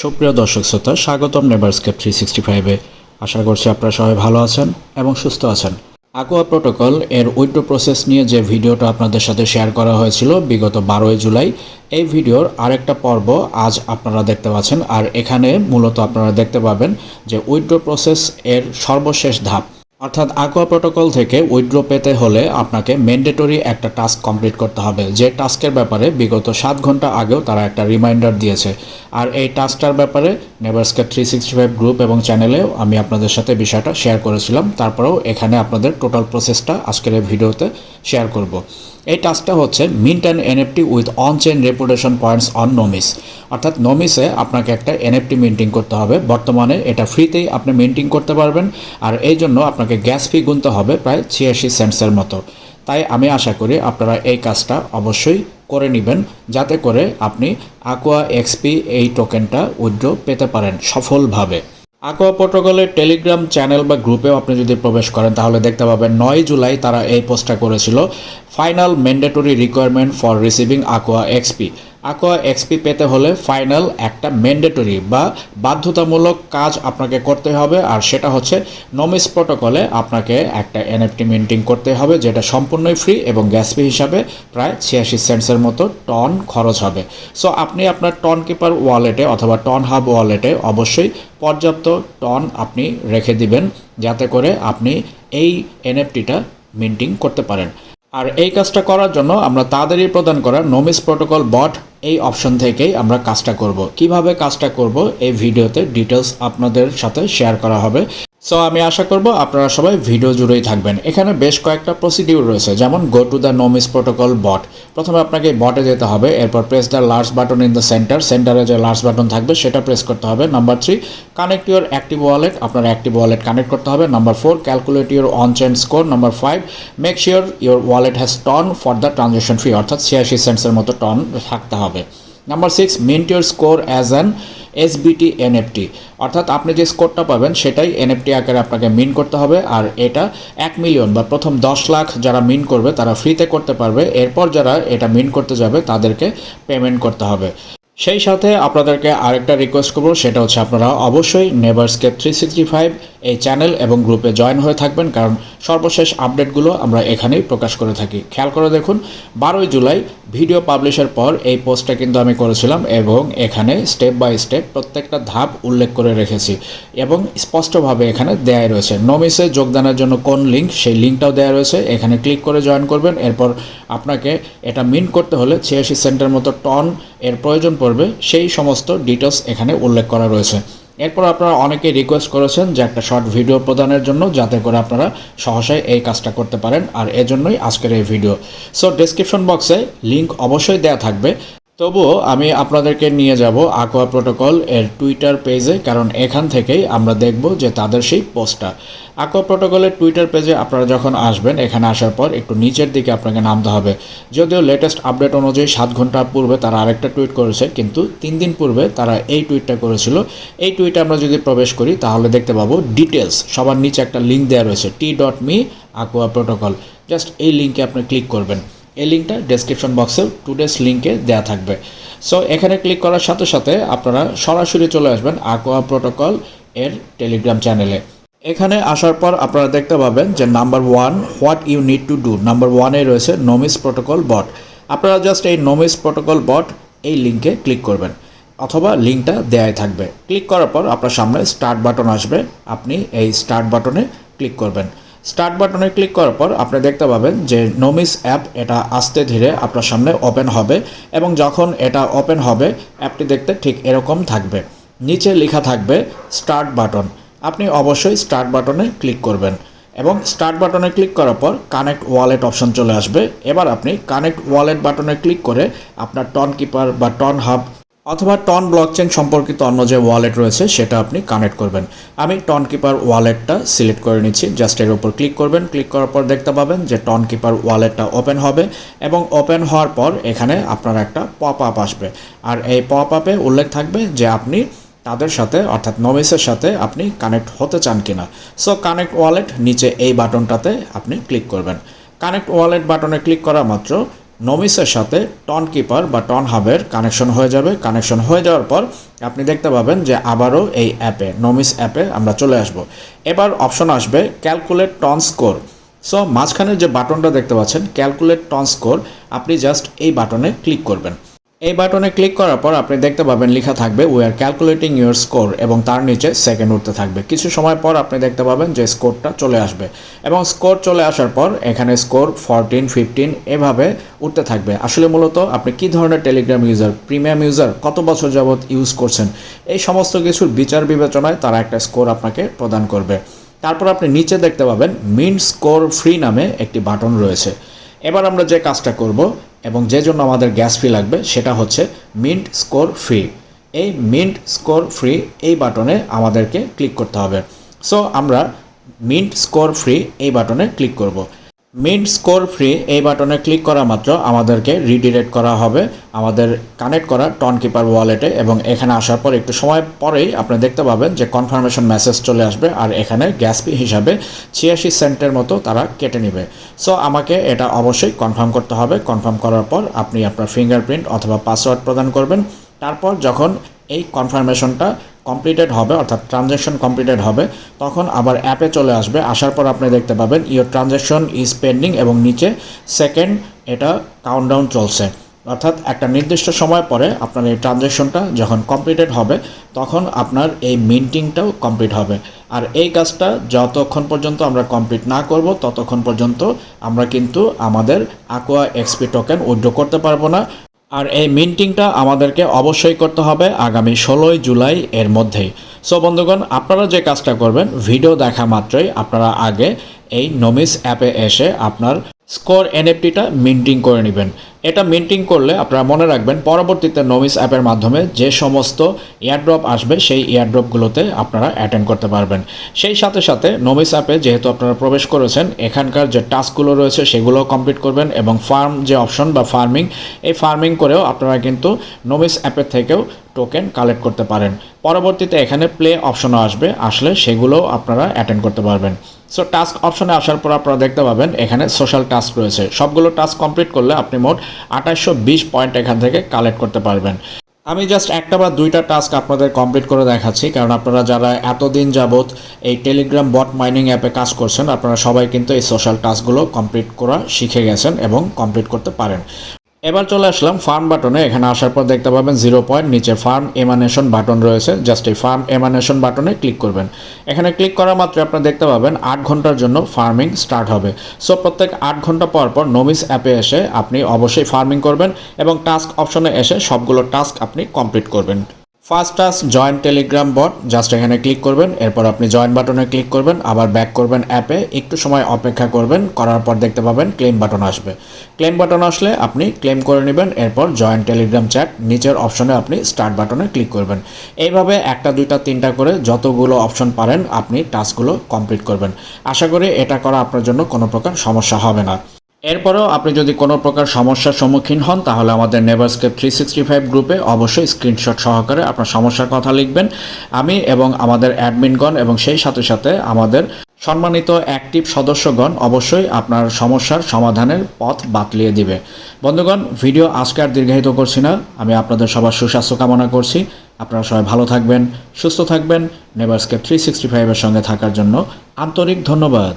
সুপ্রিয় দর্শক শ্রোতা, স্বাগতম নেভারস্কেপ থ্রি সিক্সটি ফাইভে আশা করছি আপনারা সবাই ভালো আছেন এবং সুস্থ আছেন। আকোয়া প্রোটোকল এর উইড্রো প্রসেস নিয়ে যে ভিডিওটা আপনাদের সাথে শেয়ার করা হয়েছিল বিগত বারোই জুলাই, এই ভিডিওর আরেকটা পর্ব আজ আপনারা দেখতে পাচ্ছেন। আর এখানে মূলত আপনারা দেখতে পাবেন যে উইড্রো প্রসেস এর সর্বশেষ ধাপ অর্থাৎ আকোয়া প্রোটোকল থেকে উইড্রো পেতে হলে আপনাকে ম্যান্ডেটরি একটা টাস্ক কমপ্লিট করতে হবে। যে টাস্কের ব্যাপারে বিগত সাত ঘণ্টা আগেও তারা একটা রিমাইন্ডার দিয়েছে। আর এই টাস্কটার ব্যাপারে Neverscape three sixty five group এবং চ্যানেলেও আমি আপনাদের সাথে বিষয়টা শেয়ার করেছিলাম। তারপরেও এখানে আপনাদের টোটাল প্রসেসটা আজকের এই ভিডিওতে শেয়ার করব। এই টাস্কটা হচ্ছে mint and NFT with on chain reputation points on Nomis অর্থাৎ নোমিসে আপনাকে একটা এনএফটি মিন্টিং করতে হবে। বর্তমানে এটা ফ্রিতেই আপনি মিন্টিং করতে পারবেন। আর এই জন্য আপনাকে গ্যাস ফি গুনতে হবে প্রায় ছিয়াশি সেন্টসের মতো। তাই আমি আশা করি আপনারা এই কাজটা অবশ্যই করে নেবেন, যাতে করে আপনি আকোয়া এক্সপি এই টোকেনটা উইথড্র পেতে পারেন সফলভাবে। আকোয়া প্রোটোকলের টেলিগ্রাম চ্যানেল বা গ্রুপেও আপনি যদি প্রবেশ করেন, তাহলে দেখতে পাবেন নয় জুলাই তারা এই পোস্টটা করেছিল, final mandatory requirement for receiving Aqua XP. Aqua XP পেতে হলে ফাইনাল একটা ম্যান্ডেটরি বা বাধ্যতামূলক কাজ আপনাকে করতে হবে। আর সেটা হচ্ছে নমিস প্রোটোকলে আপনাকে একটা এনএফটি মিন্টিং করতে হবে, যেটা সম্পূর্ণই ফ্রি এবং গ্যাস ফি হিসাবে প্রায় ছিয়াশি সেন্টসের মতো টন খরচ হবে। সো আপনি আপনার টন কিপার ওয়ালেটে অথবা টন হাব ওয়ালেটে অবশ্যই পর্যাপ্ত টন আপনি রেখে দিবেন, যাতে করে আপনি এই এনএফটিটা মিন্টিং করতে পারেন। আর এই কাজটা করার জন্য আমরা তাদেরই প্রদান করা নোমিস প্রোটোকল বট এই অপশন থেকেই আমরা কাজটা করব। কীভাবে কাজটা করব এই ভিডিওতে ডিটেলস আপনাদের সাথে শেয়ার করা হবে। সো আমি আশা করব আপনারা সবাই ভিডিও জুড়েই থাকবেন। এখানে বেশ কয়েকটা প্রসিডিউর রয়েছে, যেমন go to the Nomis protocol bot প্রথমে আপনাকে বটে যেতে হবে, এরপর press the large button in the centre সেন্টারে যে লার্জ বাটন থাকবে, সেটা প্রেস করতে হবে। Number three connect your active wallet আপনার অ্যাক্টিভ ওয়ালেট কানেক্ট করতে হবে। Number four calculate your on chain score number five make sure your wallet has TON for the transaction fee অর্থাৎ ছিয়াশি সেন্টসের মতো টন থাকতে হবে। Number six mint your score as an SBT NFT অর্থাৎ আপনি যে স্কোরটা পাবেন, সেটাই এনএফটি আকারে আপনাকে মিন করতে হবে, আর এটা এক মিলিয়ন বা প্রথম দশ লাখ যারা মিন করবে, তারা ফ্রিতে করতে পারবে। এরপর যারা এটা মিন করতে যাবে, তাদেরকে পেমেন্ট করতে হবে। সেই সাথে আপনাদেরকে আরেকটা রিকোয়েস্ট করব, সেটা হচ্ছে আপনারা অবশ্যই নেভারস্কেপ থ্রি সিক্সটি ফাইভ এই চ্যানেল এবং গ্রুপে জয়েন হয়ে থাকবেন, কারণ সর্বশেষ আপডেটগুলো আমরা এখানেই প্রকাশ করে থাকি। খেয়াল করে দেখুন, বারোই জুলাই ভিডিও পাবলিশের পর এই পোস্টটা কিন্তু আমি করেছিলাম এবং এখানে স্টেপ বাই স্টেপ প্রত্যেকটা ধাপ উল্লেখ করে রেখেছি এবং স্পষ্টভাবে এখানে দেয়া রয়েছে। নমিসে যোগদানের জন্য কোন লিঙ্ক, সেই লিঙ্কটাও দেওয়া রয়েছে। এখানে ক্লিক করে জয়েন করবেন, এরপর আপনাকে এটা মিন্ট করতে হলে ছিয়াশি সেন্টের মতো টন এর প্রয়োজন পড়বে। সেই সমস্ত ডিটেলস এখানে উল্লেখ করা রয়েছে। এরপর আপনারা অনেকে রিকোয়েস্ট করেছেন যে একটা শর্ট ভিডিও প্রদানের জন্য যাতে করে আপনারা সহসায় এই কাজটা করতে পারেন। আর এজন্যই আজকের এই ভিডিও সো ডেসক্রিপশন বক্সে লিঙ্ক অবশ্যই দেওয়া থাকবে। তবুও আমি আপনাদেরকে নিয়ে যাব আকোয়া প্রোটোকল এর টুইটার পেজে কারণ এখান থেকেই আমরা দেখব যে তাদের সেই পোস্টটা আকোয়া প্রোটোকলের টুইটার পেজে আপনারা যখন আসবেন, এখানে আসার পর একটু নিচের দিকে আপনাকে নামতে হবে। যদিও লেটেস্ট আপডেট অনুযায়ী সাত ঘণ্টা পূর্বে তারা আরেকটা টুইট করেছে, কিন্তু তিন দিন পূর্বে তারা এই টুইটটা করেছিল। এই টুইটে আমরা যদি প্রবেশ করি, তাহলে দেখতে পাবো ডিটেলস সবার নিচে একটা লিঙ্ক দেওয়া রয়েছে T dot me Aqua protocol just এই লিঙ্কে আপনি ক্লিক করবেন। এই লিঙ্কটা ডেসক্রিপশন বক্সে টুডেস লিঙ্কে দেওয়া থাকবে। সো এখানে ক্লিক করার সাথে সাথে আপনারা সরাসরি চলে আসবেন আকোয়া প্রোটোকল এর টেলিগ্রাম চ্যানেলে এখানে আসার পর আপনারা দেখতে পাবেন যে number one what you need to do number ওয়ানে রয়েছে নোমিস প্রোটোকল বট আপনারা জাস্ট এই নোমিস প্রোটোকল বট এই লিঙ্কে ক্লিক করবেন, অথবা লিঙ্কটা দেয়াই থাকবে। ক্লিক করার পর আপনার সামনে স্টার্ট বাটন আসবে। আপনি এই স্টার্ট বাটনে ক্লিক করবেন। স্টার্ট বাটনে ক্লিক করার পর আপনি দেখতে পাবেন যে নোমিস অ্যাপ এটা আস্তে ধীরে আপনার সামনে ওপেন হবে এবং যখন এটা ওপেন হবে অ্যাপটি দেখতে ঠিক এরকম থাকবে। নিচে লেখা থাকবে স্টার্ট বাটন আপনি অবশ্যই স্টার্ট বাটনে ক্লিক করবেন এবং স্টার্ট বাটনে ক্লিক করার পর কানেক্ট ওয়ালেট অপশন চলে আসবে। এবার আপনি কানেক্ট ওয়ালেট বাটনে ক্লিক করে আপনার টন কিপার বা টন হাব অথবা টন ব্লকচেন সম্পর্কিত অন্য যে ওয়ালেট রয়েছে, সেটা আপনি কানেক্ট করবেন। আমি টন কিপার ওয়ালেটটা সিলেক্ট করে নিচ্ছি। জাস্ট এর উপর ক্লিক করবেন। ক্লিক করার পর দেখতে পাবেন যে টন কিপার ওয়ালেটটা ওপেন হবে এবং ওপেন হওয়ার পর এখানে আপনার একটা পপ আপ আসবে। আর এই পপ আপে উল্লেখ থাকবে যে আপনি তাদের সাথে, অর্থাৎ নমিসের সাথে আপনি কানেক্ট হতে চান কিনা। সো, কানেক্ট ওয়ালেট নিচে এই বাটনটাতে আপনি ক্লিক করবেন। কানেক্ট ওয়ালেট বাটনে ক্লিক করা মাত্র নমিসের সাথে টন কিপার বা টন হাবের কানেকশন হয়ে যাবে। কানেকশন হয়ে যাওয়ার পর আপনি দেখতে পাবেন যে আবারও এই অ্যাপে, নমিস অ্যাপে আমরা চলে আসব। এবার অপশন আসবে ক্যালকুলেট টন স্কোর সো মাঝখানে যে বাটনটা দেখতে পাচ্ছেন ক্যালকুলেট টন স্কোর আপনি জাস্ট এই বাটনে ক্লিক করবেন। এই বাটনে ক্লিক করার পর আপনি দেখতে পাবেন লেখা থাকবে we are calculating your score এবং তার নিচে সেকেন্ড উঠতে থাকবে। কিছু সময় পর আপনি দেখতে পাবেন যে স্কোরটা চলে আসবে এবং স্কোর চলে আসার পর এখানে স্কোর ফরটিন ফিফটিন এভাবে উঠতে থাকবে। আসলে মূলত আপনি কি ধরনের টেলিগ্রাম ইউজার প্রিমিয়াম ইউজার কত বছর যাবৎ ইউজ করছেন, এই সমস্ত কিছুর বিচার বিবেচনায় তারা একটা স্কোর আপনাকে প্রদান করবে। তারপর আপনি নিচে দেখতে পাবেন মিন্ট স্কোর ফ্রি নামে একটি বাটন রয়েছে। এবার আমরা যে কাজটা করব এবং যে জন্য আমাদের গ্যাস ফি লাগবে, সেটা হচ্ছে মিন্ট স্কোর ফ্রি। এই মিন্ট স্কোর ফ্রি এই বাটনে আমাদেরকে ক্লিক করতে হবে। সো আমরা মিন্ট স্কোর ফ্রি এই বাটনে ক্লিক করব। মিন্ট স্কোর ফ্রি, এই বাটনে ক্লিক করা মাত্র আমাদেরকে রিডিরেক্ট করা হবে। আমাদের কানেক্ট করা টন কিপার ওয়ালেটে এবং এখানে আসার পর একটু সময় পরেই আপনি দেখতে পাবেন যে কনফার্মেশন মেসেজ চলে আসবে আর এখানে গ্যাস ফি হিসাবে ছিয়াশি সেন্টের মতো তারা কেটে নেবে। সো আমাকে এটা অবশ্যই কনফার্ম করতে হবে। কনফার্ম করার পর আপনি আপনার ফিঙ্গারপ্রিন্ট অথবা পাসওয়ার্ড প্রদান করবেন। তারপর যখন এই কনফার্মেশনটা কমপ্লিটেড হবে, অর্থাৎ ট্রানজ্যাকশন কমপ্লিটেড হবে, তখন আবার অ্যাপে চলে আসবে। আসার পর আপনি দেখতে পাবেন ইওর ট্রানজ্যাকশন ইজ পেন্ডিং এবং নিচে সেকেন্ড এটা কাউন্টডাউন চলছে। অর্থাৎ একটা নির্দিষ্ট সময় পরে আপনার এই ট্রানজ্যাকশনটা যখন কমপ্লিটেড হবে, তখন আপনার এই মিন্টিংটাও কমপ্লিট হবে। আর এই কাজটা যতক্ষণ পর্যন্ত আমরা কমপ্লিট না করব, ততক্ষণ পর্যন্ত আমরা কিন্তু আমাদের আকোয়া এক্সপি টোকেন উইথড্র করতে পারব না। আর এই মিন্টিংটা আমাদেরকে অবশ্যই করতে হবে আগামী ষোলোই জুলাই এর মধ্যেই। সো বন্ধুগণ, আপনারা যে কাজটা করবেন ভিডিও দেখা মাত্রই আপনারা আগে এই নমিস অ্যাপে এসে আপনার স্কোর এনএফটিটা মিন্টিং করে নেবেন। এটা মিন্টিং করলে আপনারা মনে রাখবেন, পরবর্তীতে নোমিস অ্যাপের মাধ্যমে যে সমস্ত এয়ারড্রপ আসবে, সেই এয়ারড্রপগুলোতে আপনারা অ্যাটেন্ড করতে পারবেন। সেই সাথে সাথে নমিস অ্যাপে যেহেতু আপনারা প্রবেশ করেছেন, এখানকার যে টাস্কগুলো রয়েছে সেগুলোও কমপ্লিট করবেন এবং ফার্ম যে অপশন বা ফার্মিং এই ফার্মিং করেও আপনারা কিন্তু নমিস অ্যাপের থেকেও টোকেন কালেক্ট করতে পারেন। পরবর্তীতে এখানে প্লে অপশনও আসবে, আসলে সেগুলোও আপনারা অ্যাটেন্ড করতে পারবেন। সো টাস্ক অপশনে আসার পর আপনারা দেখতে পাবেন, এখানে সোশ্যাল টাস্ক রয়েছে। সবগুলো টাস্ক কমপ্লিট করলে আপনি মোট আঠাশশো বিশ পয়েন্ট এখান থেকে কালেক্ট করতে পারবেন। আমি জাস্ট একটা বা দুইটা টাস্ক আপনাদের কমপ্লিট করে দেখাচ্ছি, কারণ আপনারা যারা এতদিন যাবৎ এই টেলিগ্রাম বট মাইনিং অ্যাপে কাজ করছেন, আপনারা সবাই কিন্তু এই সোশ্যাল টাস্কগুলো কমপ্লিট করা শিখে গেছেন এবং কমপ্লিট করতে পারেন। এবার চলে আসলাম ফার্ম বাটনে এখানে আসার পর দেখতে পাবেন জিরো পয়েন্ট নিচে ফার্ম এমানেশন বাটন রয়েছে। জাস্ট এই ফার্ম এমানেশন বাটনে ক্লিক করবেন। এখানে ক্লিক করা মাত্র আপনি দেখতে পাবেন আট ঘণ্টার জন্য ফার্মিং স্টার্ট হবে। সো প্রত্যেক আট ঘণ্টা পর পর নোমিস অ্যাপে এসে আপনি অবশ্যই ফার্মিং করবেন এবং টাস্ক অপশনে এসে সবগুলো টাস্ক আপনি কমপ্লিট করবেন। First task join Telegram bot, just এখানে ক্লিক করবেন, এরপর আপনি জয়েন বাটনে ক্লিক করবেন, আবার ব্যাক করবেন অ্যাপে, একটু সময় অপেক্ষা করবেন, করার পর দেখতে পাবেন ক্লেম বাটন আসবে। ক্লেম বাটন আসলে আপনি ক্লেম করে নেবেন, এরপর জয়েন টেলিগ্রাম চ্যাট, নিচের অপশনে আপনি স্টার্ট বাটনে ক্লিক করবেন। এইভাবে একটা, দুইটা, তিনটা করে যতগুলো অপশন পারেন, আপনি টাস্কগুলো কমপ্লিট করবেন। আশা করি এটা করা আপনার জন্য কোনো প্রকার সমস্যা হবে না। এরপরেও আপনি যদি কোনো প্রকার সমস্যার সম্মুখীন হন, তাহলে আমাদের নেভারস্কেপ থ্রি সিক্সটি ফাইভ গ্রুপে অবশ্যই স্ক্রিনশট সহকারে আপনার সমস্যার কথা লিখবেন। আমি এবং আমাদের অ্যাডমিনগণ এবং সেই সাথে সাথে আমাদের সম্মানিত অ্যাক্টিভ সদস্যগণ অবশ্যই আপনার সমস্যার সমাধানের পথ বাতলিয়ে দিবে। বন্ধুগণ ভিডিও আজকে আর দীর্ঘায়িত করছি না। আমি আপনাদের সবার সুস্বাস্থ্য কামনা করছি। আপনারা সবাই ভালো থাকবেন, সুস্থ থাকবেন। নেভারস্কেপ থ্রি সিক্সটি ফাইভের সঙ্গে থাকার জন্য আন্তরিক ধন্যবাদ।